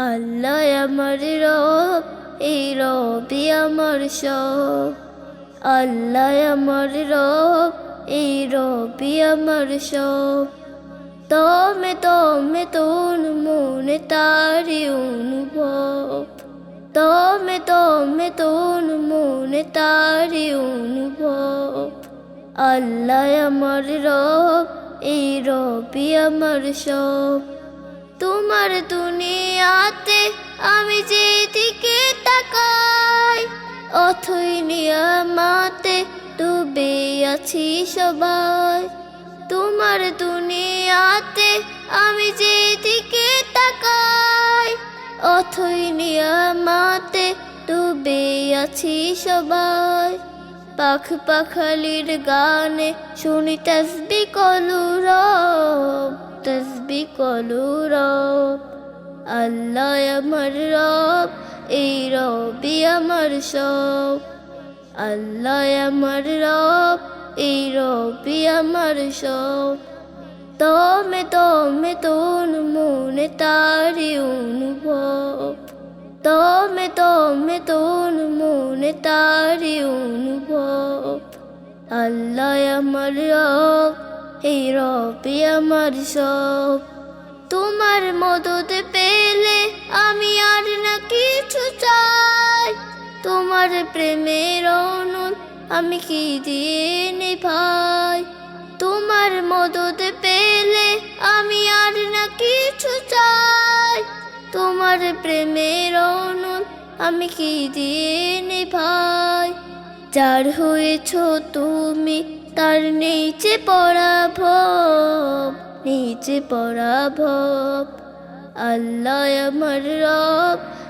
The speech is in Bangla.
আল্লাহ আমার রব, এই রবি আমার সব। আল্লাহ আমার রব, এই রবি আমার সব। তমে তমে তোন মনে তারি অনুভব। তমে তমে তোন মনে তারি অনুভব। আল্লাহ আমার রব, এই রবি আমার সব। তোমার দুনিয়াতে আমি যে যেদিকে তাকাই, অথই নিয়ামাতে ডুবে আছি সবাই। তোমার দুনিয়াতে আমি যেদিকে তাকাই, অথই নিয়ামাতে ডুবে আছি সবাই। পাখ পাখালির গানে শুনি তসবি কলু রব, তসবি কলু রব। আল্লাহ আমার রব, এই রবি আমার সব। আল্লাহ আমার রব, এই রবি আমার সব। তমে তমে তোন মনে তারি অনুভব। তমে তমে তোন মনে তারি অনুভব। আল্লাহ আমার রব, এই রবি আমার সব। তোমার মদত তোমার প্রেমের অনুন আমি কি দিয়ে নে ভাই তোমার মদত পেলে আমি আর না কিছু চাই। তোমার প্রেমের অনুন আমি কি দিয়ে নে ভাই যার হয়েছ তুমি তার নিচে পড়া ভব নিচে পড়া ভব আল্লাহ আমার রব